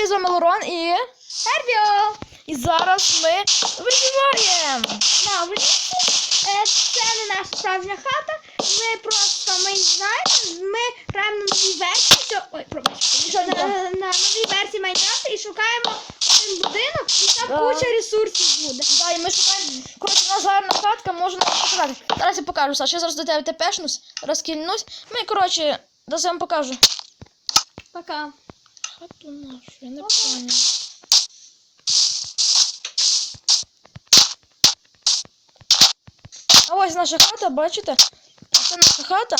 привіт, з вами Лорон і. Сербіо! І зараз ми виживаємо. Да, ви е, це не наша справжня хата. Ми просто ми знаємо, ми граємо на новій версії. цього- Ой, пробачте. Нічого, На, на новій версії Майнкрафта і шукаємо один будинок, і там Да. куча ресурсів буде. Да, і ми шукаємо. Коротше, у нас гарна хатка, можна показати. Зараз я покажу, Саш. Я зараз до тебе тепешнусь, розкільнусь. Ми, коротше, зараз я вам покажу. Пока. Хату нашу, я не поняла. А ось наша хата, бачите? Це наша хата.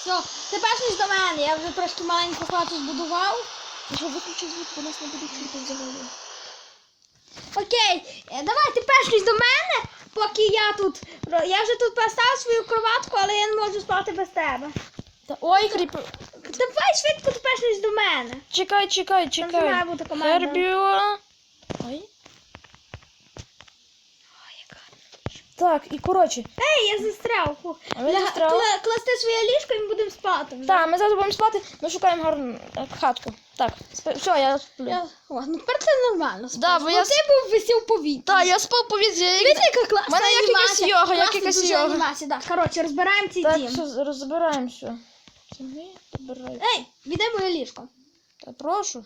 Все, тепер щось до мене. Я вже трошки маленьку хату збудував. Що виключи звук, бо нас не буде чути взагалі. Окей, е, давай до мене, поки я тут. Я вже тут поставив свою кроватку, але я не можу спати без тебе. Та, ой, кріп. Давай швидко тепер щось до мене. Чекай, чекай, Там має чекай. бути команда. Хербіо. Ой. Так, і коротше. Ей, я застряв. Ля- кла- Класти своє ліжко і ми будемо спати. Так, ми зараз будемо спати, ми шукаємо гарну е, хатку. Так, все, я сплю. Я... О, ну тепер це нормально. Да, бо я ти був висів у повітрі. Так, я спав по візі. Дивіться, яка класна мене як якась йога, як якась йога. анімація, да. Коротше, розбираємо цей Так, дім. все, розбираємося. Ей, віддай моє ліжко. Та прошу.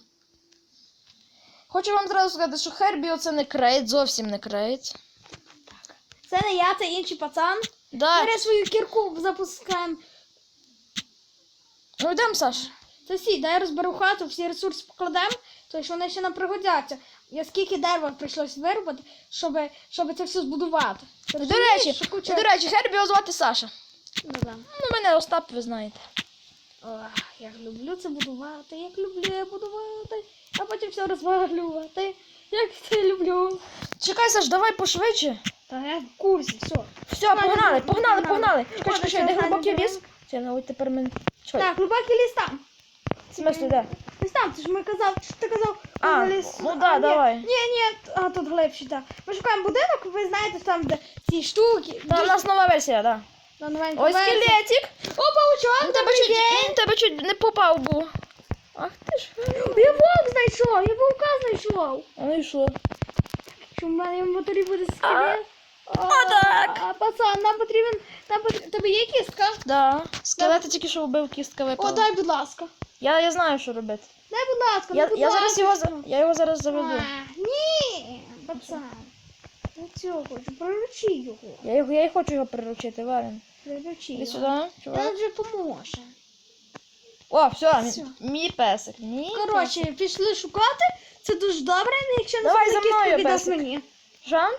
Хочу вам зразу сказати, що Хербіо це не крейт, зовсім не крейт. Це не я, це інший пацан. Да. Бери свою кірку, запускаємо. Ну йдемо, Саш. Всі, дай розберу хату, всі ресурси покладемо, то що вони ще нам пригодяться. Я скільки дерева прийшлось вирубати, щоб, щоб це все збудувати. Ти До речі, що куча... до речі, Хербіо звати Саша. Ну, да. Ну, мене Остап, ви знаєте. Ох, як люблю це будувати, як люблю я будувати, а потім все розвалювати. Як це люблю. Чекай, Саш, давай пошвидше. Та я в курсі, все. Все, погнали, погнали, погнали. погнали. Чекай, чекай, ще де глибокий ліс? Це, ось тепер. Чекай, Так, глибокий ліс там. Смислі, де? Ліс там, ти ж ми казав, що ти казав, А, ліс. ну да, давай. Ні, ні, а тут глибші, так. Ми шукаємо будинок, ви знаєте, там, де ці штуки. Та, у нас нова версія, да. На новеньку Ось версію. скелетик. О, паучок, Він тебе добрий чуть, день. він тебе чуть не попав був. Ах ти ж. Я вовк знайшов, я вовка знайшов. А ну і що? Що в мене в моторі буде скелет? А, отак. А, пацан, нам потрібен, нам потрібен, тебе є кістка? Да. Скелети тільки що вбив, кістка О, випала. дай, будь ласка. Я, я знаю, що робити. Дай, будь ласка, Я, ну, будь я ласка. зараз його я його зараз заведу. А, Ні, пацан. Я цього хочу, приручи його. Я, його, я й хочу його приручити, Варен. Приручи його. сюди, чувак. Він вже поможе. О, все, Все. мій песик. Мій Коротше, пішли шукати. Це дуже добре, якщо не Давай за мною, віддасть песик. мені. Жан?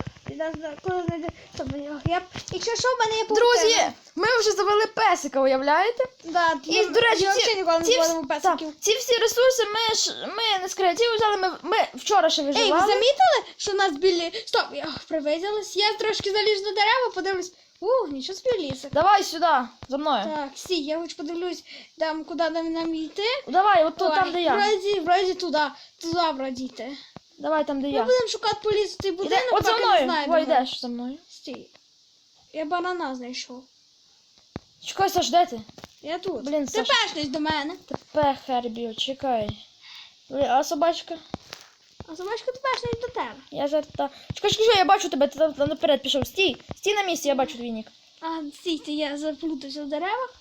Коли знайде. Я, я, якщо що, в мене є Друзі, паутина. ми вже завели песика, уявляєте? Да, І, ми- до речі, я ці, взагалі ніколи не ці, вс- песиків. так, ці всі ресурси ми, ж, ми не з креативу взяли, ми, ми вчора ще Ей, ви виживали. замітили, що у нас білі. Стоп, я привиділась. Я трошки залізу на дерева, подивлюсь. Ух, нічого собі лісик. Давай сюди, за мною. Так, всі, я хоч подивлюсь, там, куди нам, нам йти. Давай, от тут, Ой, там, де я. Вроді, вроді туди, туди вроді йти. Давай там, де Ми я. будемо шукати по цей будинок, от за поки не мною. знайдемо. Ой, йдеш за мною. Стій. Я банана знайшов. Чекай, Саш, де ти? Я тут. Блін, Ти Саш. перший до мене. Тепер, Хербіо, чекай. Блін, А собачка? А собачка ти перший до тебе. Я жарта. Чекай, чекай, я бачу тебе, ти там, там наперед пішов. Стій, стій на місці, я бачу твій нік. А, стійте, я заплутався в деревах.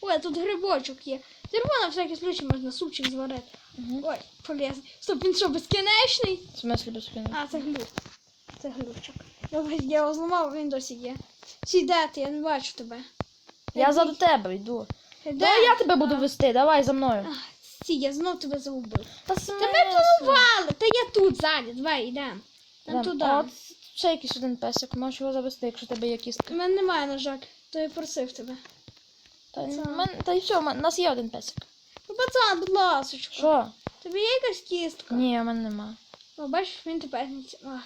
Ой, тут грибочок є. Червона всякий случай можна супчик зварити. Угу. Ой, полезно. Стоп, він що, безкінечний? В смислі без спини. А, це глюк. Це глючок. Я, його зламав, він досі є. Чи де ти? Я не бачу тебе. Я за тебе йду. Де? Давай я тебе буду вести, давай за мною. А, Стій, я знов тебе загубив. Та Тебе планували! Та я тут ззаді, давай йдемо. Там туди. От ще якийсь один песик, можеш його завести, якщо тебе є кістка. У мене немає, на жаль, то я просив тебе. Та, в мен- та й все, у мен- у нас є один песик. Ну, пацан, будь ласочка. Що? Тобі є якась кістка? Ні, у мене нема. О, бачиш, він тепер не ці- А,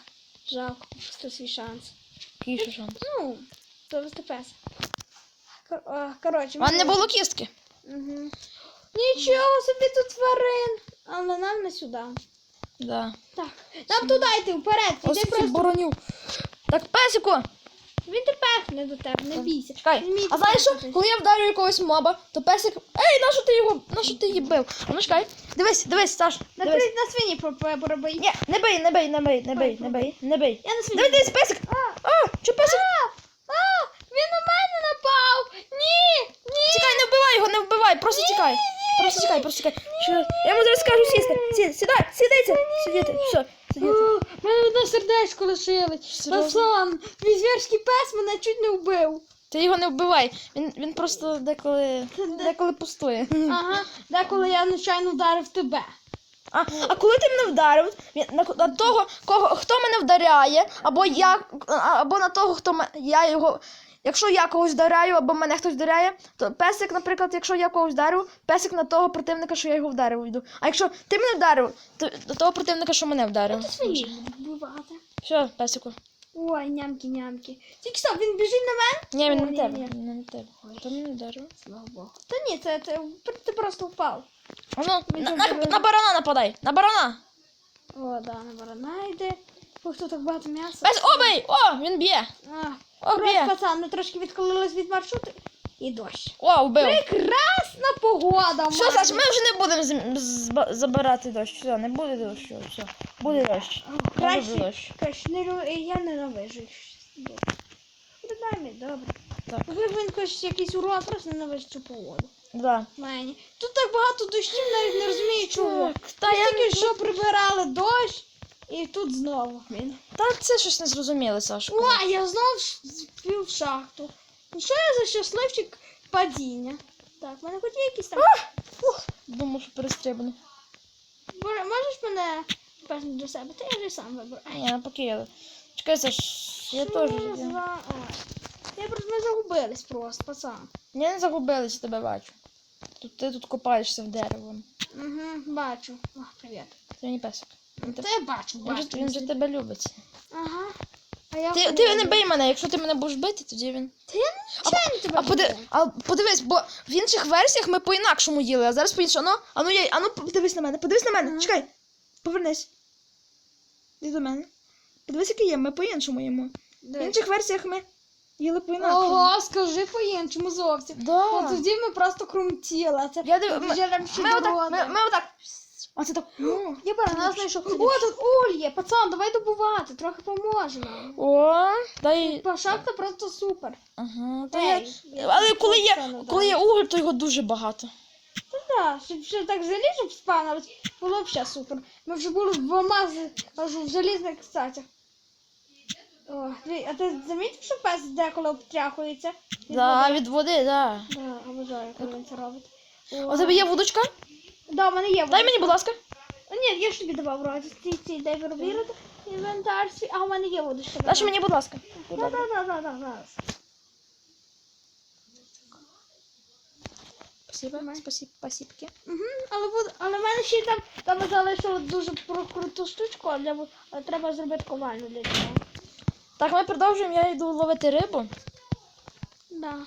жалко, просто свій шанс. Який ще шанс? Ну, то ви пес. Кор- а, Коротше, У мене не було кістки. Угу. Нічого собі тут тварин. Але нам не сюди. Да. Так. Нам туди йти, вперед. Ось Іди просто. бороню. Так, песику! Він тепер не до тебе, не бійся. Чекай. Вміє А знаєш що? Коли я вдарю якогось моба, то песик. Ей, нащо ти його? Нащо ти її бив? А ну чекай. Дивись, дивись, Саш. Дивись. На свині по- Ні, не бий, не бий, не бий, не бий, не бий, не бий. Я на свині. Дивись, дивись, песик! А, чи песик? а, а, він на мене напав. Ні, ні. Чекай, не вбивай його, не вбивай, просто тікай. Просто тікай, просто тікай. Що? Я йому зараз скажу сісти. Сі, сідай, сідайте. Сидіти, все, мене одне сердечко лишилось. Серйозно? Пацан, твій звірський пес мене чуть не вбив. Ти його не вбивай. Він, він просто деколи, деколи пустує. Ага, деколи я нечайно вдарив тебе. А, а коли ти мене вдарив, на, на того, кого, хто мене вдаряє, або я, або на того, хто я його. Якщо я когось вдаряю, або мене хтось вдаряє, то песик, наприклад, якщо я когось вдарив, песик на того противника, що я його вдарив, йду. А якщо ти мене вдарив, то до того противника, що мене вдарив. Ти свині будуть вбивати. Все, песику. Ой, нямки-нямки. Тільки що, він біжить на мене? Ні, він не на тебе. не на тебе. То мене вдарив. Слава Богу. Та ні, це, це ти просто впав. А ну, на, на, на барана нападай! На барана! О, да, на барана йде. Тут так багато м'яса. Пес, обий! О, він б'є! О, б'є! пацан, ми трошки відклонились від маршруту. І дощ. О, вбив! Прекрасна погода, мене. Саш, ми вже не будемо з- з- забирати дощ. Все, не буде дощу. Все. Буде дощ. О, Я люблю Краще, дощ. краще, не, лю- я ненавижу. дай добре. Так. Ви він хоч якийсь урон, просто ненавижу цю погоду. Да. Мені. Тут так багато дощів, навіть не розумію чого. Так, та я Тільки що прибирали дощ, і тут знову він. Та це щось не зрозуміло, Сашко. О, я знову спів в шахту. Ну що я за щасливчик падіння? Так, в мене хоч є якісь там. Ух, Думав, що перестрибну. Боже, можеш мене певно до себе? Та я вже сам виберу. Ні, навпаки, я. Чекай, Саш, я теж. Я... Я просто ми загубились просто, пацан. я не загубилася, тебе бачу. Тут ти тут копаєшся в дерево. Угу, бачу. О, привіт. Це мені песик. Він, Та я бачу, він, же, бачу. він же тебе любить. Ага. А я Ти, ти не бий мене, якщо ти мене будеш бити, тоді він. Та я нечайно тебе А, поди... а подивись, бо в інших версіях ми по-інакшому їли, а зараз по-іншому. Ану, ану, я... ану, подивись на мене, подивись на мене. Ага. Чекай. Повернись. Іди до мене. Подивись, який є, ми по-іншому їмо. В Дивись. інших версіях ми їли по-інакшому. Ого, скажи по-іншому зовсім. Да. От тоді ми просто крумтіли. а Це Я див... ми, вже ми, отак, ми, ми отак. А це так. Ну. Я барана знайшов. О, тут уль є. Пацан, давай добувати, трохи поможе нам. О, дай. Шахта просто супер. Ага, та я... Але коли є, коли є уголь, то його дуже багато. Та Так, щоб ще так залізо спавнилось, було б ще супер. Ми вже були двома з аж в залізних статях. О, дві- а ти замітив, що пес деколи обтряхується? Від Да, води? від води, да. Да, обожаю, коли він це робить. О, У тебе є вудочка? Да, у мене є. Дай мені, будь ласка. Ні, я ж тобі давав вроді. Ти ці дай виробити інвентар свій. А у мене є водочка. Дай мені, будь ласка. Да, да, да, да, да, зараз. Спасибо, Давай. спасибо. Угу, але, буд- але в мене ще там, там залишило дуже про круту штучку, але, але треба зробити ковальню для цього. Так, ми продовжуємо, я йду ловити рибу. Да,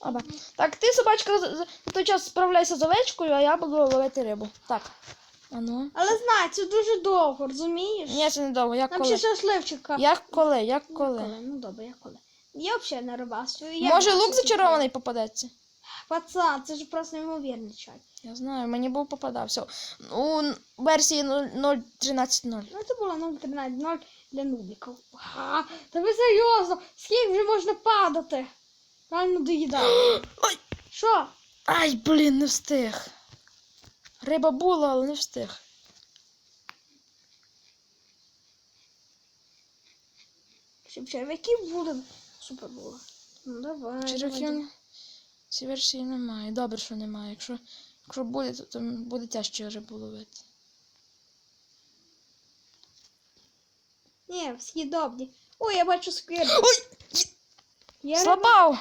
а я. Так, ти, собачка, з- з- той час справляйся з овечкою, а я буду ловити рибу. Так. А ну. Але знай, це дуже довго, розумієш? Ні, це не довго, як Нам коли. ще шашливчика. Як коли, як коли. коли? Ну добре, як коли. Я взагалі не рибацтвую. я Може бачу лук зачарований попадеться? Пацан, це ж просто неймовірний чай. Я знаю, мені був попадався. У версії 0.13.0. Ну це було 0,13 для нубіків. Та ви серйозно, скільки вже можна падати? Реально доїдаю. Ой! Що? Ай, блін, не встиг. Риба була, але не встиг. Черв'яки були. Супер було. Ну давай. Черв'яків ці версії немає. Добре, що немає. Якщо, якщо буде, то, то буде тяжче рибу ловити. Ні, всі добрі. Ой, я бачу сквір. Ой! Я риба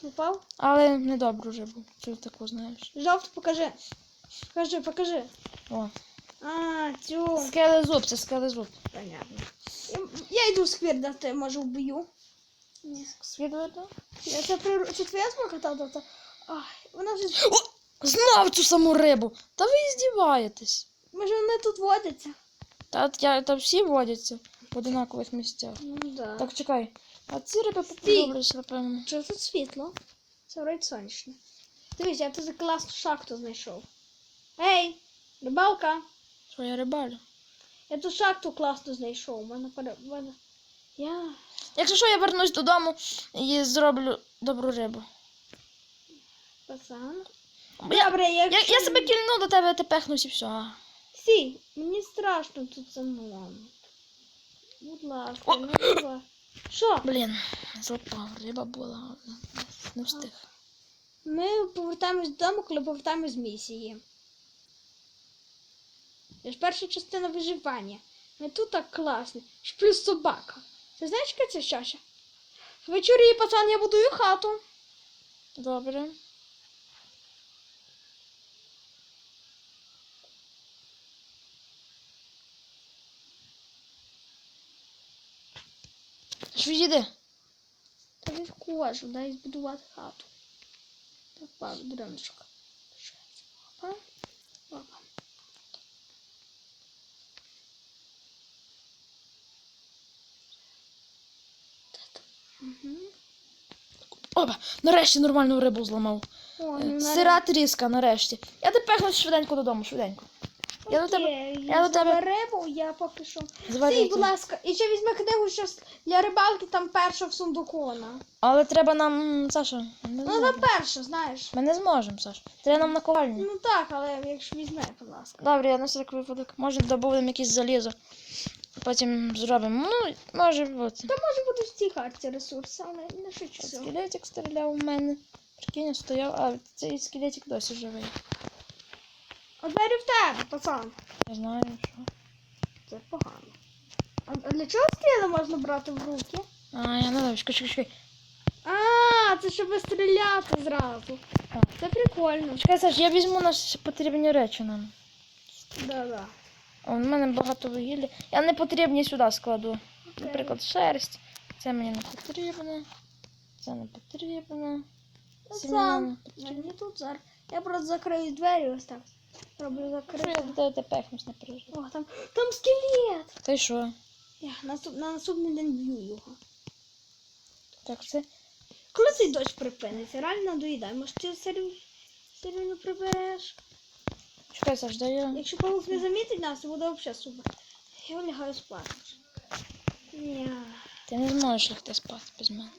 Слабав! Але не добру рибу. Ти таку знаєш. Жовту покажи. Покажи, покажи. О. А, цю. Скелезуб, це скелезуб. Понятно. Я йду сквір дати, може вб'ю. Ні. Світло? Я це при... Це твоя смака та та. Ай, вона вже. О! Знав цю саму рибу! Та ви здіваєтесь. Може вони тут водяться. Та я там всі водяться в одинакових місцях. Ну да. Так, чекай. А ці риби поподобались, напевно. Що тут світло? Це вроді сонячне. Дивись, я тут класну шахту знайшов. Ей, рибалка! Своя рибалю. Я тут шахту класно знайшов. У мене мене... Я. Якщо що, я вернусь додому і зроблю добру рибу. Пацан. Я, Добре, я, якщо... я себе кільну до тебе, ти пехнусь і все. Сі, мені страшно тут самому. Будь ласка, не треба. Що? Блін, запав, риба була, не встиг. Ми повертаємось додому, коли повертаємось з місії. Це ж перша частина виживання. Ми тут так класно. Ж плюс собака. Ти знаєш, яка це чаша? Вечорі, пацан, я будую хату. Добре. Ж відійди. Та відкожу, дай збудувати хату. Так, пару дреночок. Опа. Опа. Угу. Опа, нарешті нормальну рибу зламав. О, Е, ну, Сира тріска, нарешті. Я пехнусь швиденько додому, швиденько. Я до тебе. Я до тебе- рибу, я поки що. Стій, будь ласка, і ще візьми книгу щас для рибалки, там перша в сундуку вона. Але треба нам. Саша, Ну, зможемо. перша, знаєш. Ми не зможемо, Саш. Треба нам наковальню. Ну так, але якщо візьме, будь ласка. Добре, я на всяк випадок. Може добудемо якісь залізо. Потім зробимо. Ну, може бути. Та може бути в цій карті ресурси, але не От. Скелетик стріляв у мене. Прикинь, стояв, а цей скелетик досі живий. А двері в тебе, пацан. Я знаю, що. Це погано. А, для чого стріли можна брати в руки? А, я не знаю, чекай, чекай, чекай. А, це щоб стріляти зразу. Так. Це прикольно. Чекай, Саш, я візьму наші потрібні речі нам. Да-да. О, у мене багато вугілля. Я не потрібні сюди складу. Наприклад, шерсть. Це мені не потрібно. Це не потрібно. Пацан, мені тут зараз. Я просто закрию двері ось так. Роблю закрити. до тебе не переживай. О, там, там скелет. Та й що? Я наступ, на наступний день б'ю його. Так, це. Коли цей дощ припиниться? Реально доїдай. Може ти серйозно прибереш? Чекай, Саш, дай я. Якщо паук не замітить нас, то буде взагалі супер. Я лягаю спати. Ні, Ти не зможеш лягти спати без мене.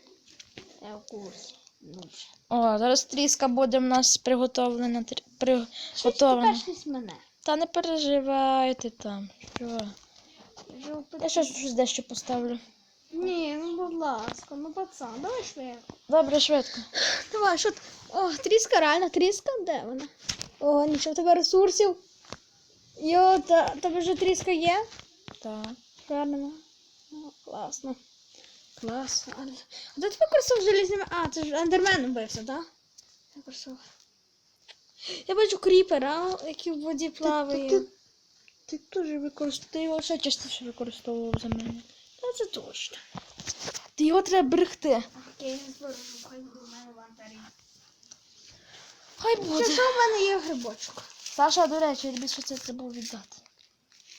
я в курсі. Ну. О, зараз тріска буде в нас приготовлена. Приготовлена. мене. Та не переживайте там. Що? Я Я щось щось дещо поставлю. Ні, ну будь ласка, ну пацан, давай швидко. Добре, швидко. Давай, що? О, тріска, реально, тріска, де вона? О, нічого, в тебе ресурсів. Йо, та, тебе вже тріска є? Так. Гарно. О, класно. Клас. А, а де ти використав залізними? А, це ж ендерменом бився, так? Да? Я. Я бачу кріпера, який в воді плаває. ти- Ти теж використовував. Ти його ще частіше використовував за мене. Та це точно. Ти його треба берегти. Окей, збережу, хай буде в мене в. Хай буде. що в мене є грибочок? Саша, до речі, я тобі що це треба віддати.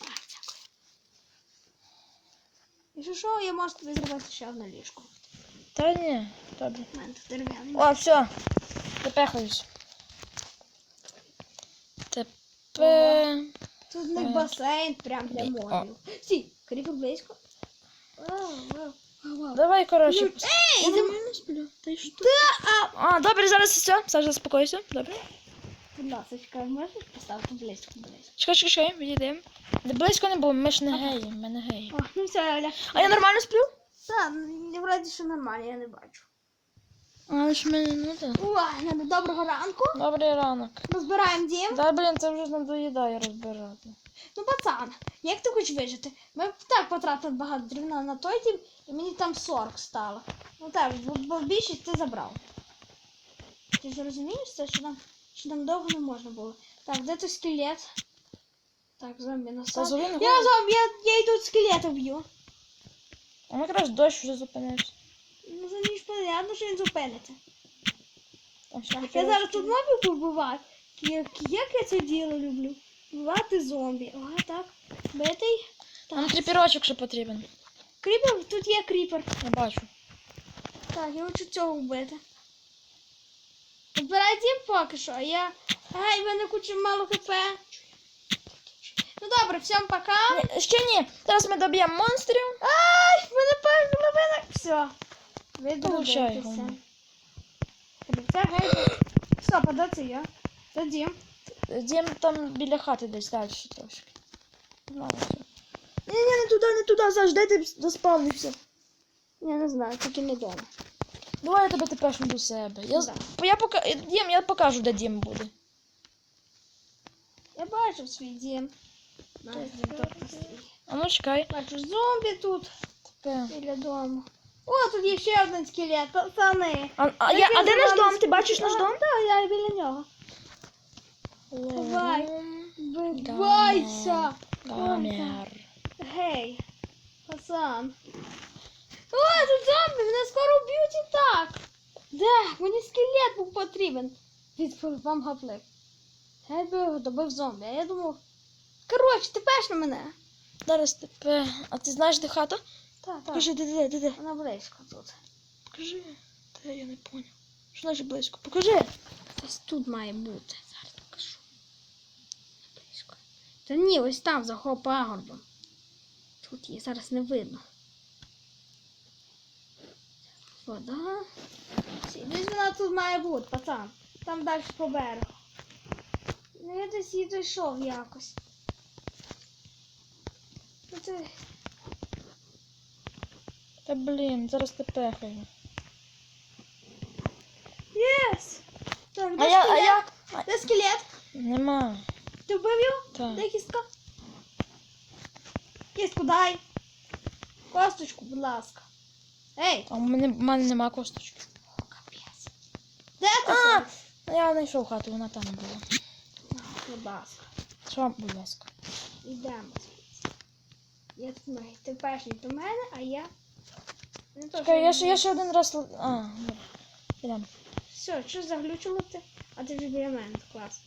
А, дякую. Якщо що, я можу тобі зробити ще одне ліжко. Та ні, добре. У мене тут дерев'яне. О, все. Тепехаюсь. Тепер. Тут не басейн прям для морів. Сі, кріпер близько. Вау, вау. Давай, коротше. Пос- Ей, Я нормально сплю. Ти що? А, добре, зараз все. Саша, заспокойся. Добре. Будь ласка, можеш поставити близько близько? Чекай, чекай, чекай, відійдемо. Близько не було, ми ж не геї, ми не геї. О, ну все, Оля. А я нормально сплю? Так, ну, вроді, що нормально, я не бачу. Але ж ми, ну так. Ой, доброго ранку. Добрий ранок. Розбираємо дім. Да, блін, це вже надоїдає розбирати. Ну, пацан, як ти хочеш вижити? Ми б так потратили багато дрівна на той дім, і мені там 40 стало. Ну так, бо, більшість ти забрав. Ти ж розумієш це, що там, що там довго не можна було. Так, де той скелет? Так, зомбі зови не Я зомбі, я, я йду скелета б'ю. А якраз дощ вже зупинився. Ну, за ніж понятно, що він зупиниться. Там ще Так, я зараз тут мобів побиваю. Як, як я це діло люблю? Вбивати зомбі. Ага, так. Битий. Нам кріпірочок ще потрібен. Кріпер, тут є кріпер. Я бачу. Так, я хочу цього вбити. Збирай дім поки що, а я. Ай, в мене куча мало хп. Ну добре, всім пока. Ні, ще ні. Зараз ми доб'ємо монстрів. Ай, в мене половина. Все. Ви Получай, додивитеся. Гома. Це гейбер. Стоп, а де це я? Це дім. Дім там біля хати десь далі трошки. Ладно, все. Ні, ні, не туди, не туди, Саш, де ти заспавнився? Я не знаю, тільки не дома. Давай я тебе тепер до себе. Я, з- я, пока... Дім, я покажу, де дім буде. Я бачив свій дім. Навіть не добре свій. А ну чекай. Бачу зомбі тут Таке. біля дому. О, тут є ще один скелет, пацани. А, а, я, а де наш дом? Ти бачиш наш дом? Так, я біля нього. Давай. Дом. Вбивайся! Гамер. Гей, пацан. О, тут зомбі, мене скоро вб'ють і так. Де? Мені скелет був потрібен. Від вам гаплик. Я би його добив зомбі, а я думав. Коротше, ти пеш на мене. Зараз тебе. А ти знаєш, де хата? Так, так. Покажи, де, де, де, де. Вона близько тут. Покажи. Де я не поняв. Що значить близько? Покажи. Десь тут має бути. Зараз покажу. Близько. Та ні, ось там, за пагорбом. Тут її зараз не видно. Вода. Десь вона тут має бути, пацан. Там далі по берегу. Ну я десь її дійшов якось. Ну, це... Та блін, зараз ти пехаю. Єс! Так, де а скелет? я. а- Де скелет? Нема. Ти вбив його? Так. Де кістка? Кістку дай. Косточку, будь ласка. Ей! А у мене, в мене нема косточки. О, капець. Де ти? А! це? Я знайшов хату, вона там була. Будь ласка. Що, будь ласка. Йдемо. Я тут. Ти перший до мене, а я. Не то, Чекай, я ще, я ще один раз. л- А, добре. Ідемо. Все, що заглючило ти? А ти вже біля мене, клас.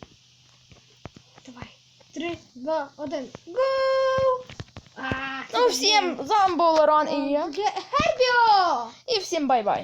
Давай. Три, два, один. Гоу! Ну, всем, з был Рон и я. и всем бай-бай.